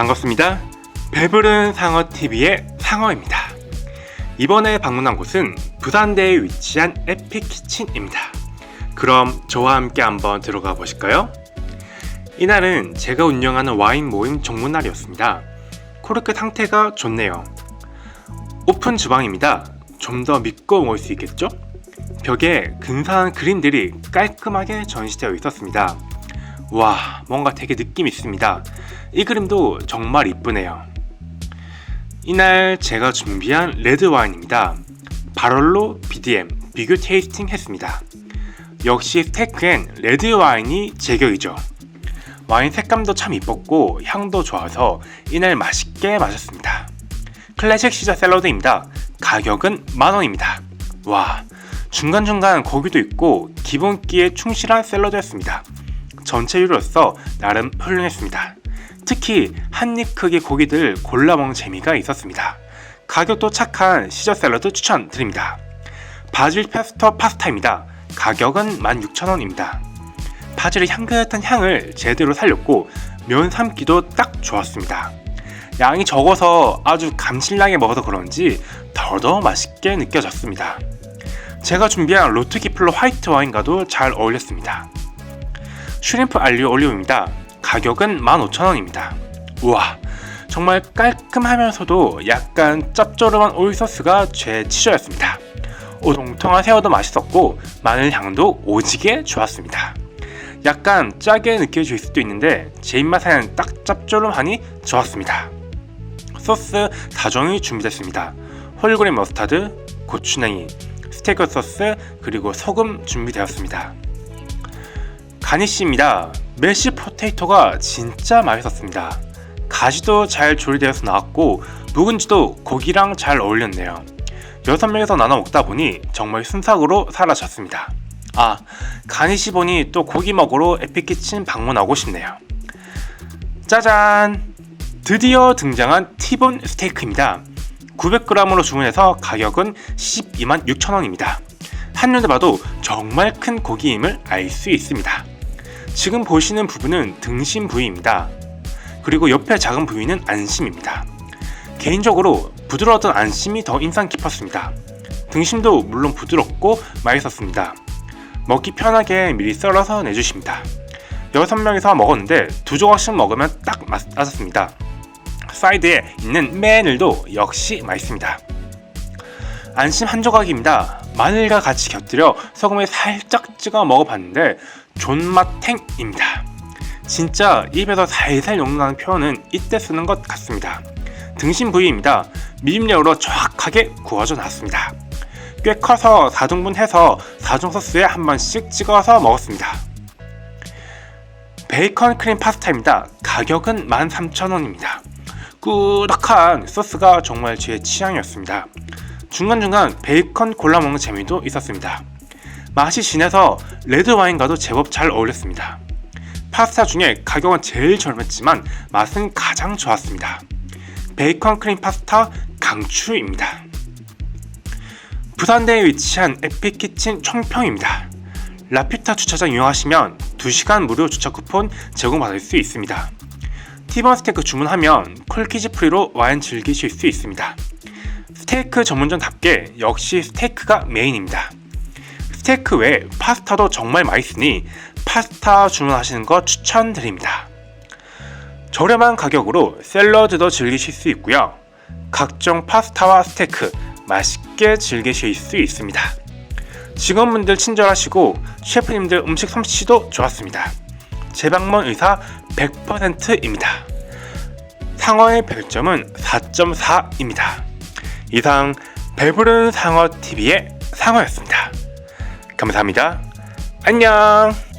반갑습니다. 배부른 상어TV의 상어입니다. 이번에 방문한 곳은 부산대에 위치한 에픽키친입니다. 그럼 저와 함께 한번 들어가 보실까요? 이날은 제가 운영하는 와인 모임 종문날이었습니다. 코르크 상태가 좋네요. 오픈 주방입니다. 좀 더 믿고 먹을 수 있겠죠? 벽에 근사한 그림들이 깔끔하게 전시되어 있었습니다. 와, 뭔가 되게 느낌 있습니다. 이 그림도 정말 이쁘네요. 이날 제가 준비한 레드 와인입니다. 바롤로 BDM 비교 테이스팅 했습니다. 역시 스테이크엔 레드 와인이 제격이죠. 와인 색감도 참 이뻤고 향도 좋아서 이날 맛있게 마셨습니다. 클래식 시저 샐러드입니다. 가격은 만원입니다. 와, 중간중간 고기도 있고 기본기에 충실한 샐러드였습니다. 전체 요리로서 나름 훌륭했습니다. 특히 한 입 크기 고기들 골라 먹는 재미가 있었습니다. 가격도 착한 시저 샐러드 추천드립니다. 바질 페스토 파스타입니다. 가격은 16,000원입니다. 바질의 향긋한 향을 제대로 살렸고 면 삶기도 딱 좋았습니다. 양이 적어서 아주 감실나게 먹어서 그런지 더더 맛있게 느껴졌습니다. 제가 준비한 로트기플로 화이트 와인과도 잘 어울렸습니다. 슈림프 알리오 올리오입니다. 가격은 15,000원입니다. 우와, 정말 깔끔하면서도 약간 짭조름한 오일 소스가 제 치저였습니다. 오동통한 새우도 맛있었고 마늘 향도 오지게 좋았습니다. 약간 짜게 느껴질 수도 있는데 제 입맛에는 딱 짭조름하니 좋았습니다. 소스 4종이 준비됐습니다. 홀그레인 머스타드, 고추냉이, 스테이크 소스, 그리고 소금 준비되었습니다. 가니쉬입니다. 메시 포테이토가 진짜 맛있었습니다. 가지도 잘 조리되어서 나왔고 묵은지도 고기랑 잘 어울렸네요. 6명에서 나눠 먹다 보니 정말 순삭으로 사라졌습니다. 아, 가니시 보니 또 고기 먹으러 에픽키친 방문하고 싶네요. 짜잔! 드디어 등장한 티본 스테이크입니다. 900g으로 주문해서 가격은 12만 6천원입니다. 한눈에 봐도 정말 큰 고기임을 알 수 있습니다. 지금 보시는 부분은 등심 부위입니다. 그리고 옆에 작은 부위는 안심입니다. 개인적으로 부드러웠던 안심이 더 인상 깊었습니다. 등심도 물론 부드럽고 맛있었습니다. 먹기 편하게 미리 썰어서 내주십니다. 6명이서 먹었는데 두 조각씩 먹으면 딱 맞았습니다. 사이드에 있는 메늘도 역시 맛있습니다. 안심 한 조각입니다. 마늘과 같이 곁들여 소금에 살짝 찍어 먹어봤는데 존맛탱입니다. 진짜 입에서 살살 녹는다는 표현은 이때 쓰는 것 같습니다. 등심 부위입니다. 미림력으로 정확하게 구워져 놨습니다. 꽤 커서 4등분 해서 4종 소스에 한 번씩 찍어서 먹었습니다. 베이컨 크림 파스타입니다. 가격은 13,000원입니다. 꾸덕한 소스가 정말 제 취향이었습니다. 중간중간 베이컨 골라 먹는 재미도 있었습니다. 맛이 진해서 레드 와인과도 제법 잘 어울렸습니다. 파스타 중에 가격은 제일 저렴했지만 맛은 가장 좋았습니다. 베이컨 크림 파스타 강추입니다. 부산대에 위치한 에픽키친 총평입니다. 라피타 주차장 이용하시면 2시간 무료 주차 쿠폰 제공받을 수 있습니다. 티번 스테이크 주문하면 콜키즈 프리로 와인 즐기실 수 있습니다. 스테이크 전문점답게 역시 스테이크가 메인입니다. 스테이크 외에 파스타도 정말 맛있으니 파스타 주문하시는 거 추천드립니다. 저렴한 가격으로 샐러드도 즐기실 수 있고요. 각종 파스타와 스테이크 맛있게 즐기실 수 있습니다. 직원분들 친절하시고 셰프님들 음식 솜씨도 좋았습니다. 재방문 의사 100%입니다. 상어의 별점은 4.4입니다. 이상 배부른 상어 TV의 상어였습니다. 감사합니다. 안녕.